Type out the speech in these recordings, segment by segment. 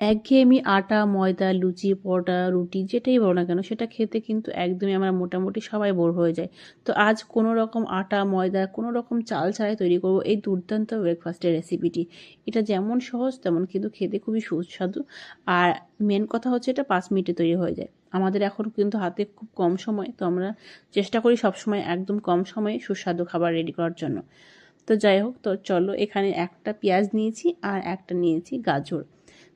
একঘেয়েমি আটা, ময়দা, লুচি, পরোটা, রুটি, যেটাই বলো না কেন, সেটা খেতে কিন্তু একদমই আমরা মোটামুটি সবাই বোর হয়ে যায় তো আজ কোনো রকম আটা, ময়দা, কোনো রকম চাল ছাড়াই তৈরি করব এই দুর্দান্ত ব্রেকফাস্টের রেসিপিটি এটা যেমন সহজ, তেমন কিন্তু খেতে খুবই সুস্বাদু। আর মেন কথা হচ্ছে এটা পাঁচ মিনিটে তৈরি হয়ে যায়। আমাদের এখন কিন্তু হাতে খুব কম সময়, তো আমরা চেষ্টা করি সবসময় একদম কম সময়ে সুস্বাদু খাবার রেডি করার জন্য। তো যাই হোক, তো চলো এখানে একটা পেঁয়াজ নিয়েছি আর একটা নিয়েছি গাজর।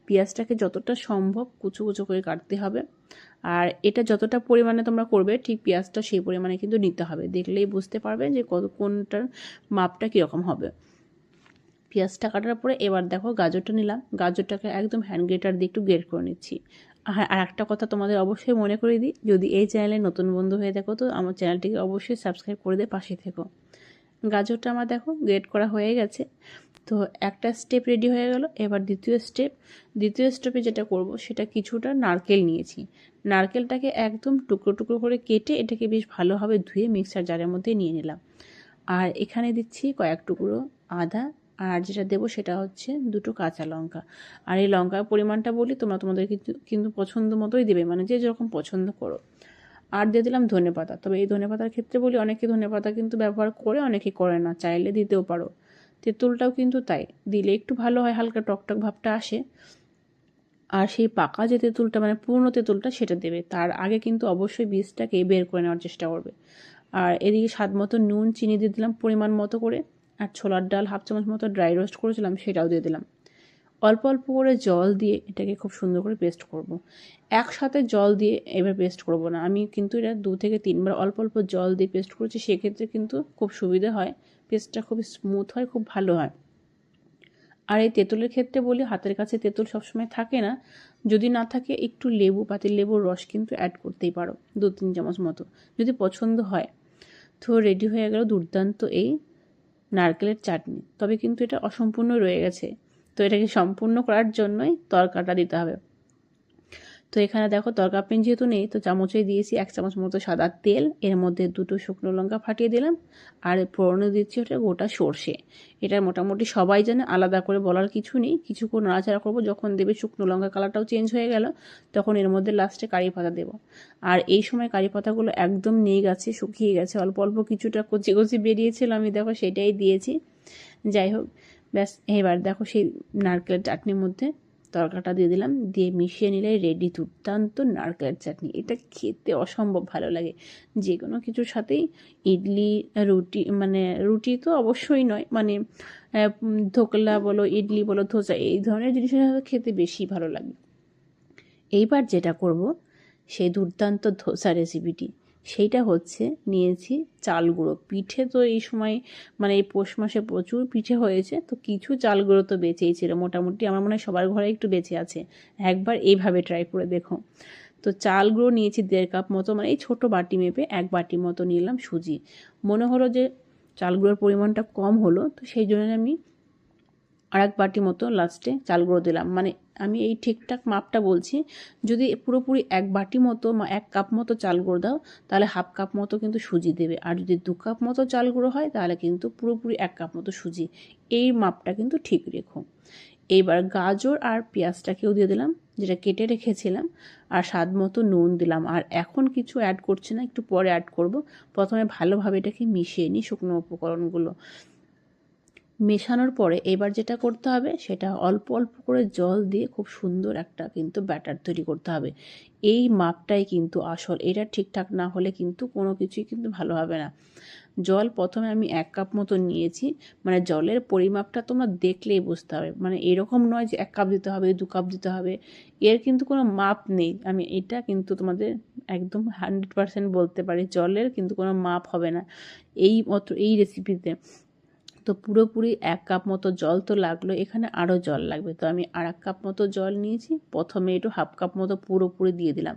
পেঁয়াজটাকে যতটা সম্ভব কুচো কুচো করে কাটতে হবে। আর এটা যতটা পরিমাণে তোমরা করবে, ঠিক পেঁয়াজটা সেই পরিমাণে কিন্তু নিতে হবে। দেখলেই বুঝতে পারবে যে কত কোনটার মাপটা কীরকম হবে। পেঁয়াজটা কাটার পরে এবার দেখো গাজরটা নিলাম। গাজরটাকে একদম হ্যান্ড গ্রেটার দিয়ে একটু গ্রেট করে নিচ্ছি। আর আর একটা কথা তোমাদের অবশ্যই মনে করে দিই, যদি এই চ্যানেলে নতুন বন্ধু হয়ে দেখো তো আমার চ্যানেলটিকে অবশ্যই সাবস্ক্রাইব করে দিয়ে পাশে থেকো। গাজরটা আমার দেখো গ্রেট করা হয়ে গেছে। তো একটা স্টেপ রেডি হয়ে গেল। এবার দ্বিতীয় স্টেপ দ্বিতীয় স্টেপে যেটা করব সেটা কিছুটা নারকেল নিয়েছি। নারকেলটাকে একদম টুকরো টুকরো করে কেটে এটাকে বেশ ভালোভাবে ধুয়ে মিক্সার জারের মধ্যে নিয়ে নিলাম। আর এখানে দিচ্ছি কয়েক টুকরো আদা, আর যেটা দেবো সেটা হচ্ছে দুটো কাঁচা লঙ্কা। আর এই লঙ্কার পরিমাণটা বলি তোমরা তোমাদের কিন্তু কিন্তু পছন্দ মতোই দেবে মানে যে যেরকম পছন্দ করো। আর দিয়ে দিলাম ধনে পাতা তবে এই ধনে পাতার ক্ষেত্রে বলি অনেকে ধনে পাতা কিন্তু ব্যবহার করে, অনেকে করে না, চাইলে দিতেও পারো। তেঁতুলটাও কিন্তু তাই। দিলে একটু ভালো হয়, হালকা টকটক ভাবটা আসে। আর সেই পাকা যে তেঁতুলটা মানে পুরনো তেঁতুলটা, সেটা দেবে। তার আগে কিন্তু অবশ্যই বীজটাকে বের করে নেওয়ার চেষ্টা করবে। আর এদিকে স্বাদ মতো নুন, চিনি দিয়ে দিলাম পরিমাণ মতো করে। আর ছোলার ডাল হাফ চামচ মতো ড্রাই রোস্ট করেছিলাম, সেটাও দিয়ে দিলাম। অল্প অল্প করে জল দিয়ে এটাকে খুব সুন্দর করে পেস্ট করব। একসাথে জল দিয়ে এবার পেস্ট করব না। আমি কিন্তু এটা দু থেকে তিনবার অল্প অল্প জল দিয়ে পেস্ট করেছি, সেক্ষেত্রে কিন্তু খুব সুবিধা হয়। পেস্টটা খুব স্মুথ হয়, খুব ভালো হয়। আর এই তেঁতুলের ক্ষেত্রে বলি, হাতের কাছে তেঁতুল সবসময় থাকে না। যদি না থাকে, একটু লেবু পাতির লেবুর রস কিন্তু অ্যাড করতেই পারো, দু তিন চামচ মতো, যদি পছন্দ হয়। তো রেডি হয়ে গেল দুর্দান্ত এই নারকেলের চাটনি। তবে কিন্তু এটা অসম্পূর্ণ রয়ে গেছে। তো এটাকে সম্পূর্ণ করার জন্যই তরকাটা দিতে হবে। তো এখানে দেখো তরকা পেন যেহেতু নেই, তো চামচে দিয়েছি এক চামচ মতো সাদা তেল, এর মধ্যে দুটো শুকনো লঙ্কা ফাটিয়ে দিলাম, আর ফোড়নে দিচ্ছি ওটা গোটা সর্ষে। এটা মোটামুটি সবাই জানে, আলাদা করে বলার কিছু নেই। কিছুক্ষণ নাড়াচাড়া করব, যখন দেবে শুকনো লঙ্কা কালারটাও চেঞ্জ হয়ে গেল, তখন এর মধ্যে লাস্টে কারি পাতা দেবো। আর এই সময় কারি পাতাগুলো একদম নেই গেছে, শুকিয়ে গেছে, অল্প অল্প কিছুটা কচি কচি বেরিয়েছিল, আমি দেখো সেটাই দিয়েছি। যাই হোক, ব্যাস, এবার দেখো সেই নারকেলের চাটনির মধ্যে তরকাটা দিয়ে দিলাম, দিয়ে মিশিয়ে নিলে রেডি দুর্দান্ত নারকেলের চাটনি। এটা খেতে অসম্ভব ভালো লাগে। যে কোনো কিছুর সাথেই ইডলি, রুটি মানে রুটি তো অবশ্যই নয় মানে ধোকলা বলো, ইডলি বলো, ধোসা, এই ধরনের জিনিসের সাথে খেতে বেশি ভালো লাগে। এইবার যেটা করব, সেই দুর্দান্ত ধোসা রেসিপিটি সেইটা হচ্ছে নিয়েছি চাল গুঁড়ো। পিঠে তো এই সময় মানে এই পৌষ মাসে প্রচুর পিঠে হয়েছে, তো কিছু চাল গুঁড়ো তো বেঁচেই ছিল মোটামুটি। আমার মনে হয় সবার ঘরে একটু বেঁচে আছে। একবার এইভাবে ট্রাই করে দেখো। তো চাল গুঁড়ো নিয়েছি দেড় কাপ মতো মানে এই ছোটো বাটি মেপে এক বাটি মতো নিলাম সুজি। মনে হলো যে চাল গুঁড়োর পরিমাণটা কম হলো, তো সেই জন্য আমি আর এক বাটি মতো লাস্টে চাল গুঁড়ো দিলাম। মানে আমি এই ঠিকঠাক মাপটা বলছি, যদি পুরোপুরি এক বাটি মতো এক কাপ মতো চাল গুঁড়ো দাও, তাহলে হাফ কাপ মতো কিন্তু সুজি দেবে। আর যদি দু কাপ মতো চাল গুঁড়ো হয়, তাহলে কিন্তু পুরোপুরি এক কাপ মতো সুজি। এই মাপটা কিন্তু ঠিক রেখো। এইবার গাজর আর পেঁয়াজটাকেও দিয়ে দিলাম, যেটা কেটে রেখেছিলাম, আর স্বাদ মতো নুন দিলাম। আর এখন কিছু অ্যাড করছি না, একটু পরে অ্যাড করব। প্রথমে ভালোভাবে এটাকে মিশিয়ে নিই শুকনো উপকরণগুলো। মেশানোর পরে এবার যেটা করতে হবে, সেটা অল্প অল্প করে জল দিয়ে খুব সুন্দর একটা কিন্তু ব্যাটার তৈরি করতে হবে। এই মাপটাই কিন্তু আসল, এটা ঠিকঠাক না হলে কিন্তু কোনো কিছুই কিন্তু ভালো হবে না। জল প্রথমে আমি এক কাপ মতো নিয়েছি মানে জলের পরিমাপটা তোমরা দেখলেই বুঝতে হবে। মানে এরকম নয় যে এক কাপ দিতে হবে, দু কাপ দিতে হবে, এর কিন্তু কোনো মাপ নেই। আমি এটা কিন্তু তোমাদের একদম হান্ড্রেড পারসেন্ট বলতে পারি, জলের কিন্তু কোনো মাপ হবে না। এই মতো, এই রেসিপিতে তো পুরোপুরি এক কাপ মতো জল তো লাগল, এখানে আরও জল লাগবে। তো আমি আর এক কাপ মতো জল নিয়েছি, প্রথমে একটু হাফ কাপ মতো পুরোপুরি দিয়ে দিলাম।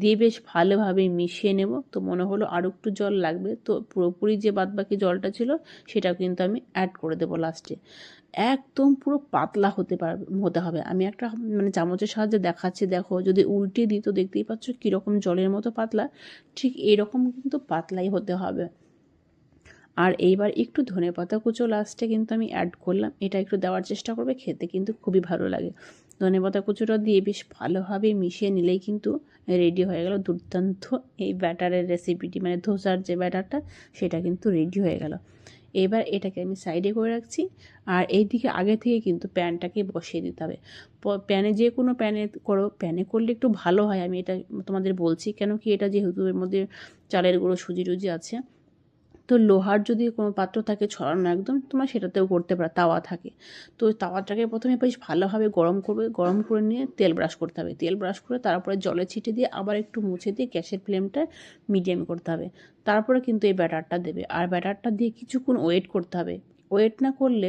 দিয়ে বেশ ভালোভাবে মিশিয়ে নেব, তো মনে হলো আরও একটু জল লাগবে। তো পুরোপুরি যে বাদবাকি জলটা ছিল, সেটাও কিন্তু আমি অ্যাড করে দেবো লাস্টে একদম পুরো পাতলা হতে পারবে, হতে হবে। আমি একটা মানে চামচের সাহায্যে দেখাচ্ছি, দেখো, যদি উল্টে দিই তো দেখতেই পাচ্ছ কীরকম জলের মতো পাতলা, ঠিক এরকম কিন্তু পাতলাই হতে হবে। আর এইবার একটু ধনে পাতা কুচো লাস্টে কিন্তু আমি অ্যাড করলাম। এটা একটু দেওয়ার চেষ্টা করবে, খেতে কিন্তু খুবই ভালো লাগে। ধনেপাতা কুচোটা দিয়ে বেশ ভালোভাবে মিশিয়ে নিলেই কিন্তু রেডি হয়ে গেল দুর্দান্ত এই ব্যাটারের রেসিপিটি মানে ধোসার যে ব্যাটারটা, সেটা কিন্তু রেডি হয়ে গেল। এবার এটাকে আমি সাইডে করে রাখছি আর এই দিকে আগে থেকে কিন্তু প্যানটাকে বসিয়ে দিতে হবে। প্যানে যে কোনো প্যানে করো প্যানে করলে একটু ভালো হয়। আমি এটা তোমাদের বলছি কেন কি এটা যেহেতু এর মধ্যে চালের গুঁড়ো সুজি টুজি আছে। তো লোহার যদি কোনো পাত্র থাকে ছড়ানো একদম, তোমার সেটাতেও করতে পারো, তাওয়া থাকে। তো তাওয়াটাকে প্রথমে বেশ ভালোভাবে গরম করবে, গরম করে নিয়ে তেল ব্রাশ করতে হবে। তেল ব্রাশ করে তারপরে জলে ছিটে দিয়ে আবার একটু মুছে দিয়ে গ্যাসের ফ্লেমটা মিডিয়াম করতে হবে। তারপরে কিন্তু এই ব্যাটারটা দেবে। আর ব্যাটারটা দিয়ে কিছুক্ষণ ওয়েট করতে হবে। ওয়েট না করলে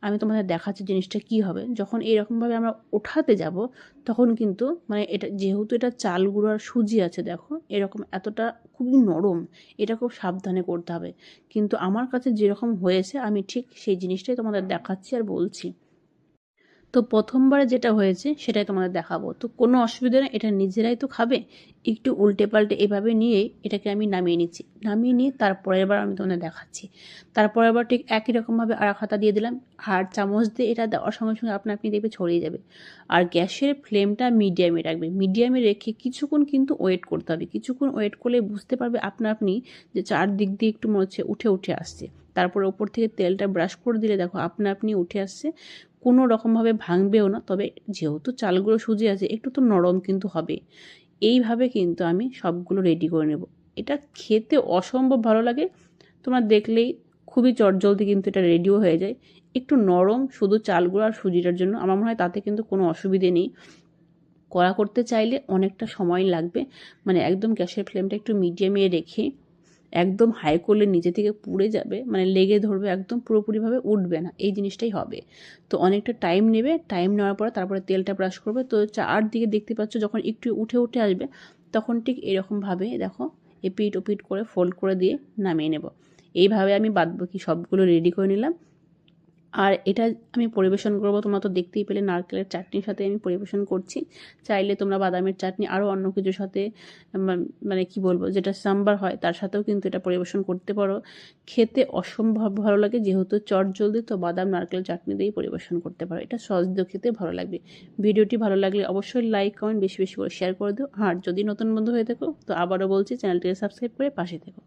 আমি তোমাদের দেখাচ্ছি জিনিসটা কি হবে। যখন এইরকমভাবে আমরা ওঠাতে যাব, তখন কিন্তু মানে এটা যেহেতু এটা চাল গুঁড়ার সুজি আছে দেখো, এরকম এতটা খুবই নরম, এটা খুব সাবধানে করতে হবে। কিন্তু আমার কাছে যেরকম হয়েছে, আমি ঠিক সেই জিনিসটাই তোমাদের দেখাচ্ছি আর বলছি। তো প্রথমবারে যেটা হয়েছে সেটাই তোমাদের দেখাবো। তো কোনো অসুবিধা নেই, এটা নিজেরাই তো খাবে। একটু উল্টে পাল্টে এভাবে নিয়ে এটাকে আমি নামিয়ে নিচ্ছি। নামিয়ে নিয়ে তারপরের বার আমি তোমাদের দেখাচ্ছি। তারপরের বার ঠিক একই রকমভাবে আর খাতা দিয়ে দিলাম। আর চামচ দিয়ে এটা দেওয়ার সঙ্গে সঙ্গে আপনা আপনি দেখবে ছড়িয়ে যাবে। আর গ্যাসের ফ্লেমটা মিডিয়ামে রাখবে। মিডিয়ামে রেখে কিছুক্ষণ কিন্তু ওয়েট করতে হবে। কিছুক্ষণ ওয়েট করলে বুঝতে পারবে আপনা আপনি যে চারদিক দিয়ে একটু মনে হচ্ছে উঠে উঠে আসছে। তারপরে ওপর থেকে তেলটা ব্রাশ করে দিলে দেখো আপনা আপনি উঠে আসছে। কোনো রকমভাবে ভাঙবেও না, তবে যেহেতু চালগুলো সুজি আছে, একটু তো নরম কিন্তু হবে। এইভাবে কিন্তু আমি সবগুলো রেডি করে নেব। এটা খেতে অসম্ভব ভালো লাগে। তোমরা দেখলেই খুবই চটজলদি কিন্তু এটা রেডিও হয়ে যায়। একটু নরম শুধু চালগুলো আর সুজিটার জন্য আমার মনে হয় তাতে কিন্তু কোনো অসুবিধে নেই। কড়া করতে চাইলে অনেকটা সময় লাগবে। মানে একদম গ্যাসের ফ্লেমটা একটু মিডিয়ামে রেখে একদম হাই করলে নিচে থেকে পুড়ে যাবে মানে লেগে ধরবে একদম পুরোপুরিভাবে উঠবে না, এই জিনিসটাই হবে। তো অনেকটা টাইম নেবে টাইম নেওয়ার পরে তারপরে তেলটা ব্রাশ করবে। তো চারদিকে দেখতে পাচ্ছ যখন একটু উঠে উঠে আসবে, তখন ঠিক এরকমভাবে দেখো এপিট ওপিট করে ফোল্ড করে দিয়ে নামিয়ে নেব। এইভাবে আমি বাদ বাকি সবগুলো রেডি করে নিলাম। আর এটা আমি পরিবেশন করব। তোমরা তো দেখতেই পেলে নারকেলের চাটনির সাথে আমি পরিবেশন করছি। চাইলে তোমরা বাদামের চাটনি আরও অন্য কিছুর সাথে মানে কি বলব, যেটা সাম্বার হয়, তার সাথেও কিন্তু এটা পরিবেশন করতে পারো। খেতে অসম্ভব ভালো লাগে, যেহেতু চট জলদি, তো বাদাম নারকেল চাটনি দিয়েই পরিবেশন করতে পারো। এটা সহজ খেতে ভালো লাগবে। ভিডিওটি ভালো লাগলে অবশ্যই লাইক, কমেন্ট, বেশি বেশি করে শেয়ার করে দিও। আর যদি নতুন বন্ধু হয়ে থাকো, তো আবারও বলছি, চ্যানেলটিকে সাবস্ক্রাইব করে পাশে থেকো।